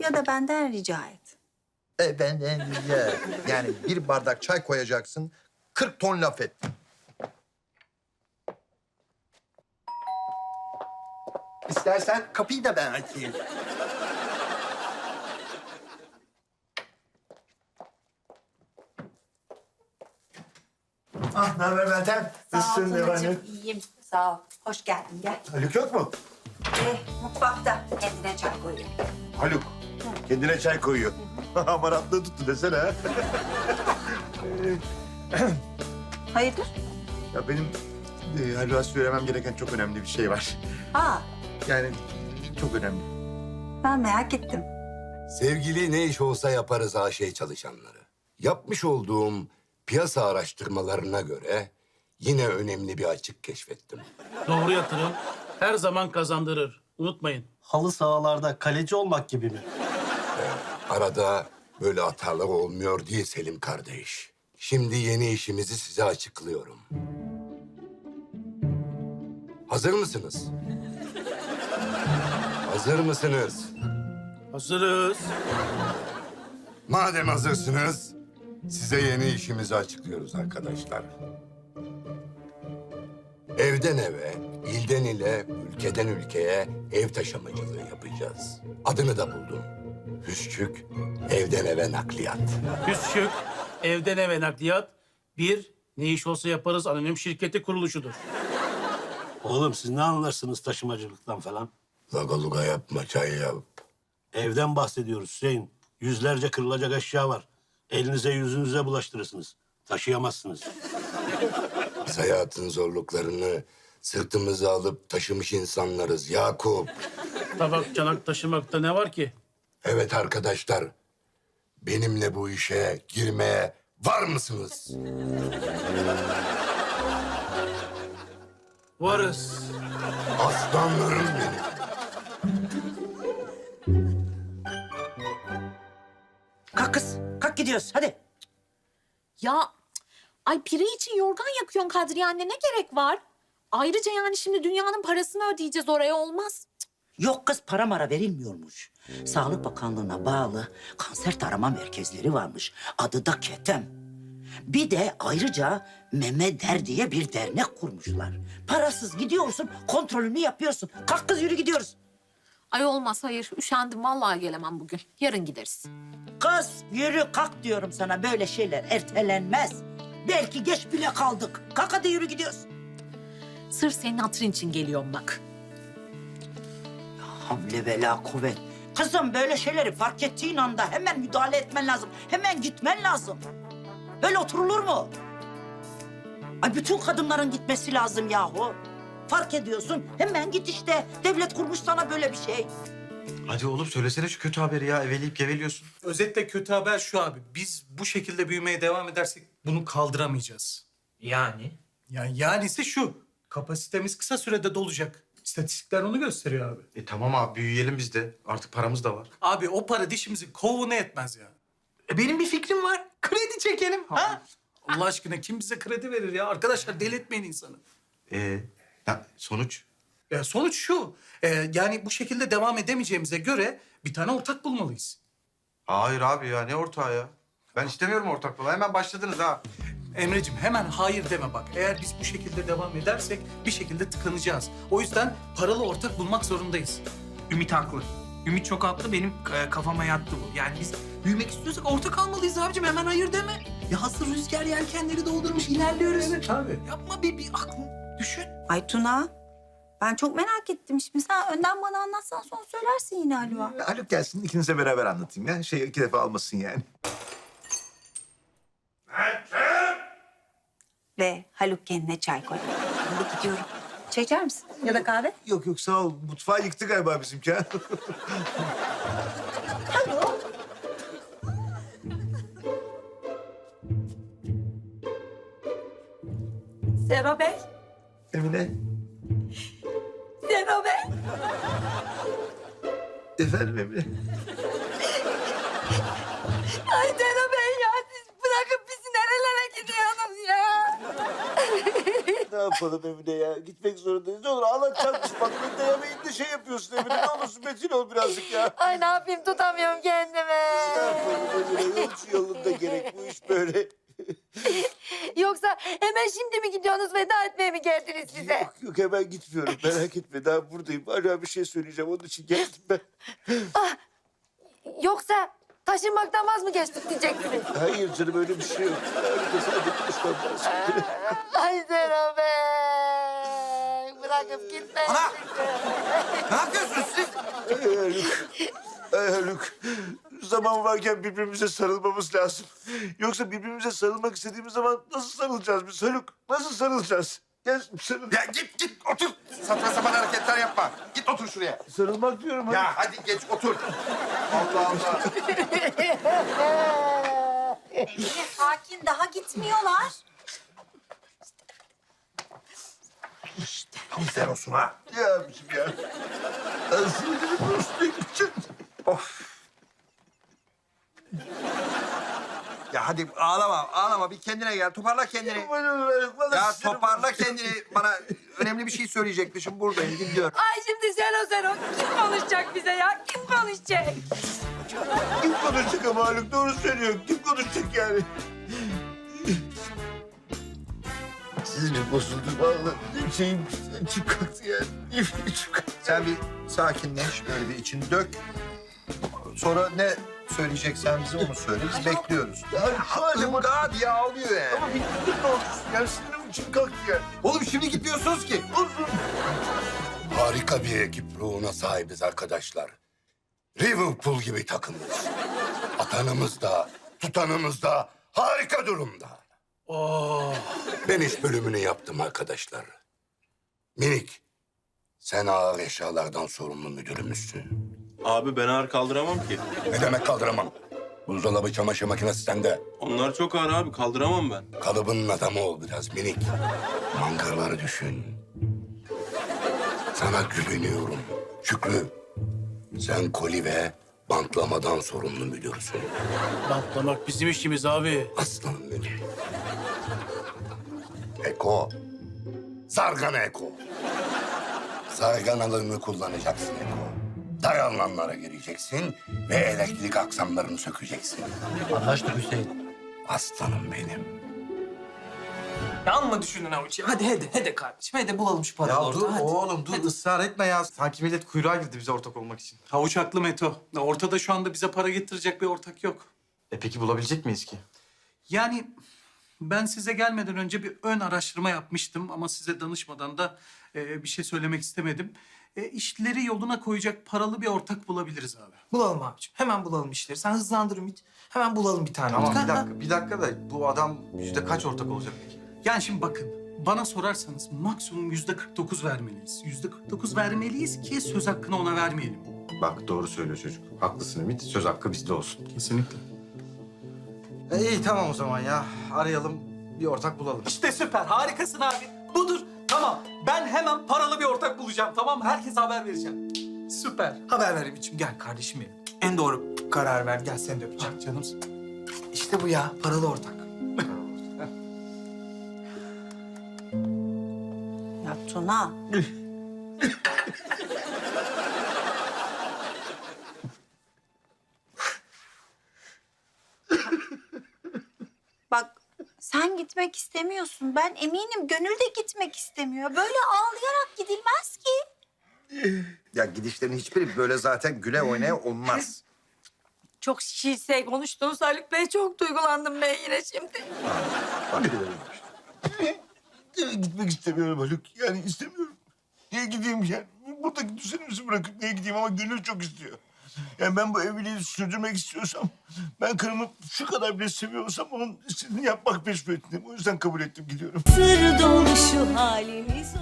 ya da benden rica et. E rica et. Yani bir bardak çay koyacaksın, 40 ton laf et. İstersen kapıyı da ben açayım. Ah, ne haber Meltem? Nasılsın, ne var ne? yok? iyiyim. Sağ ol. Hoş geldin, gel. Haluk yok mu? Eh, mutfakta kendine çay koyuyor. Haluk. Kendine çay koyuyor. Amaratlığı tuttu desene. ha. Hayırdır? ya benim e, Haluk'a söylemem gereken çok önemli bir şey var. Aa, Yani çok önemli. ben merak ettim. Sevgili ne iş olsa yaparız AŞ çalışanları. Yapmış olduğum piyasa araştırmalarına göre yine önemli bir açık keşfettim. Doğru yatırım her zaman kazandırır. Unutmayın. Halı sahalarda kaleci olmak gibi mi? Arada böyle hatalar olmuyor değil Selim kardeş. Şimdi yeni işimizi size açıklıyorum. Hazır mısınız? Hazır mısınız? Hazırız. Madem hazırsınız, size yeni işimizi açıklıyoruz arkadaşlar. Evden eve, ilden ile, ülkeden ülkeye ev taşımacılığı yapacağız. Adını da buldum. Hüsçük, evden eve nakliyat. Küçük, evden eve nakliyat. Bir, ne iş olsa yaparız anonim şirketi kuruluşudur. Oğlum siz ne anlarsınız taşımacılıktan falan? Laga luga yapma, çay yap. Evden bahsediyoruz Hüseyin. Yüzlerce kırılacak eşya var. Elinize yüzünüze bulaştırırsınız. Taşıyamazsınız. Biz hayatın zorluklarını sırtımıza alıp taşımış insanlarız Yakup. Tabak çanak taşımakta ne var ki? Evet arkadaşlar, benimle bu işe girmeye var mısınız? Varız. Aslanlarım benim. Kalk kız. Kalk gidiyoruz. Hadi. Ya ay pire için yorgan yakıyorsun Kadriye anne ne gerek var? Ayrıca yani şimdi dünyanın parasını ödeyeceğiz oraya olmaz. Yok kız para mara verilmiyormuş. Sağlık Bakanlığı'na bağlı kanser tarama merkezleri varmış. Adı da KETEM. Bir de ayrıca Meme Der diye bir dernek kurmuşlar. Parasız gidiyorsun, kontrolünü yapıyorsun. Kalk kız yürü gidiyoruz. Ay olmaz hayır üşendim vallahi gelemem bugün. Yarın gideriz. Kız yürü kalk diyorum sana böyle şeyler ertelenmez. Belki geç bile kaldık. Kalk hadi yürü gidiyoruz. Sırf senin hatırın için geliyorum bak. Havle ve la kuvvet. Kızım böyle şeyleri fark ettiğin anda hemen müdahale etmen lazım. Hemen gitmen lazım. Böyle oturulur mu? Ay bütün kadınların gitmesi lazım yahu. Fark ediyorsun hemen git işte. Devlet kurmuş sana böyle bir şey. Hadi oğlum söylesene şu kötü haberi ya. Eveleyip geveliyorsun. Özetle kötü haber şu abi. Biz bu şekilde büyümeye devam edersek bunu kaldıramayacağız. Yani? Yani yani ise şu. Kapasitemiz kısa sürede dolacak. İstatistikler onu gösteriyor abi. E tamam abi büyüyelim biz de. Artık paramız da var. Abi o para dişimizin kovuğuna etmez ya. E benim bir fikrim var. Kredi çekelim. Ha? Allah aşkına kim bize kredi verir ya? Arkadaşlar deli etmeyin insanı. E, ya, sonuç? Ya sonuç şu. e, yani bu şekilde devam edemeyeceğimize göre bir tane ortak bulmalıyız. Hayır abi ya ne ortağı ya? Ben istemiyorum ortaklığı. Hemen başladınız ha. Emre'cim hemen hayır deme bak. Eğer biz bu şekilde devam edersek bir şekilde tıkanacağız. O yüzden paralı ortak bulmak zorundayız. Ümit haklı. Ümit çok haklı. Benim e, kafama yattı bu. Yani biz büyümek istiyorsak ortak almalıyız abicim. Hemen hayır deme. Ya hazır rüzgar yelkenleri doldurmuş ilerliyoruz. Evet abi. Yapma bir, bir aklın düşün. Ay Tuna, ben çok merak ettim. Şimdi sen önden bana anlatsan sonra söylersin yine Haluk'a. Haluk gelsin ikinize beraber anlatayım ya. Şey iki defa almasın yani. Ve Haluk kendine çay koyuyor. Hadi gidiyorum. Çay içer misin? Ya da kahve? Yok yok sağ ol. Mutfağı yıktı galiba bizimki ha. Zero Bey. Emine. Zero Bey. Efendim Emine. Ay Zero Bey ya siz bırakıp bizi nerelere gidiyorsunuz ya? Ne yapalım Emine ya? Gitmek zorundayız. Ne olur ağlatacakmış. Bak ben dayamayayım da şey yapıyorsun Emine. Ne olursun metin ol birazcık ya. Ay ne yapayım tutamıyorum kendimi. Ne yapalım Emine? Yok şu yolunda gerek bu iş böyle. Yoksa hemen şimdi mi gidiyorsunuz veda etmeye mi geldiniz size? Yok yok hemen gitmiyorum. Merak etme daha buradayım. Hala bir şey söyleyeceğim. Onun için geldim ben. Yoksa taşınmaktan vaz mı geçtik diyeceksiniz? Hayır canım öyle bir şey yok. Sadece konuşmam lazım. Ay Zero Bey. Bırakıp gitme. Ana! Ne yapıyorsunuz siz? Ay Haluk. Ay Haluk. Zaman varken birbirimize sarılmamız lazım. Yoksa birbirimize sarılmak istediğimiz zaman nasıl sarılacağız biz Haluk? Nasıl sarılacağız? Gel sarıl. Ya git git otur. Saçma sapan hareketler yapma. Git otur şuraya. Sarılmak diyorum Haluk. Ya hadi geç otur. Allah Allah. Emine sakin daha gitmiyorlar. Güzel olsun ha. Ya abiciğim ya. Ben sinirimi üstüne gideceğim. Of. Ya hadi ağlama, ağlama. Bir kendine gel. Toparla kendini. Ya toparla kendini. Bana önemli bir şey söyleyecekti. Şimdi buradayım, dinliyorum. Ay şimdi Zero Zero kim konuşacak bize ya? Kim konuşacak? Kim konuşacak ama Haluk doğru söylüyor. Kim konuşacak yani? Sinirim bozuldu vallahi. Şeyim içim kalktı yani. İçim kalktı. Sen bir sakinleş, böyle bir içini dök. Sonra ne söyleyeceksen bize onu söyle. Biz bekliyoruz. Ilga diye ağlıyor yani. Ama bir dur ne olursun. Yani sinirim içim kalktı yani. Oğlum şimdi gitmiyorsunuz ki. Olsun. Harika bir ekip ruhuna sahibiz arkadaşlar. Liverpool gibi takımız. Atanımız da, tutanımız da harika durumda. Oh. Ben iş bölümünü yaptım arkadaşlar. Minik, sen ağır eşyalardan sorumlu müdürümüzsün. Abi ben ağır kaldıramam ki. Ne demek kaldıramam? Buzdolabı çamaşır makinesi sende. Onlar çok ağır abi kaldıramam ben. Kalıbının adamı ol biraz minik. Mangarları düşün. Sana güveniyorum. Şükrü, sen koli ve bantlamadan sorumlu müdürsün. Bantlamak bizim işimiz abi. Aslanım benim. Eko. Zargana Eko. Zarganalarını kullanacaksın Eko. Dayananlara gireceksin ve elektrik aksamlarını sökeceksin. Anlaştık Hüseyin. Aslanım benim. Ya amma düşündün avuç ya. Hadi hadi hadi kardeşim. Hadi bulalım şu paralı Ya dur hadi. oğlum dur ısrar etme ya. Sanki millet kuyruğa girdi bize ortak olmak için. Havuç haklı Meto. Ortada şu anda bize para getirecek bir ortak yok. E peki bulabilecek miyiz ki? Yani ben size gelmeden önce bir ön araştırma yapmıştım ama size danışmadan da e, bir şey söylemek istemedim. E, işleri yoluna koyacak paralı bir ortak bulabiliriz abi. Bulalım abiciğim. Hemen bulalım işleri. Sen hızlandır Ümit. Hemen bulalım bir tane. Tamam ortak. bir dakika, bir dakika da bu adam yüzde kaç ortak olacak peki? Yani şimdi bakın bana sorarsanız maksimum yüzde 49 vermeliyiz. Yüzde 49 vermeliyiz ki söz hakkını ona vermeyelim. Bak doğru söylüyor çocuk. Haklısın Ümit. Söz hakkı bizde olsun. Kesinlikle. E, iyi tamam o zaman ya. Arayalım bir ortak bulalım. İşte süper. Harikasın abi. Budur. Tamam. Ben hemen paralı bir ortak bulacağım. Tamam mı? Herkese haber vereceğim. Süper. Haber ver Ümit'ciğim. Gel kardeşim benim. En doğru karar ver. Gel seni de öpeceğim. Ah canımsın. İşte bu ya. Paralı ortak. Ya Tuna. Bak sen gitmek istemiyorsun. Ben eminim Gönül de gitmek istemiyor. Böyle ağlayarak gidilmez ki. Ya gidişlerin hiçbiri böyle zaten güle oynaya olmaz. Çok şiirsel konuştunuz Haluk Bey. Çok duygulandım ben yine şimdi. Bak, Nereye gitmek istemiyorum Haluk. Yani istemiyorum. Niye gideyim yani? Buradaki düzenimizi bırakıp niye gideyim ama gönül çok istiyor. Yani ben bu evliliği sürdürmek istiyorsam, ben karımı şu kadar bile seviyorsam onun istediğini yapmak mecburiyetindeyim. O yüzden kabul ettim gidiyorum. Sır şu halimiz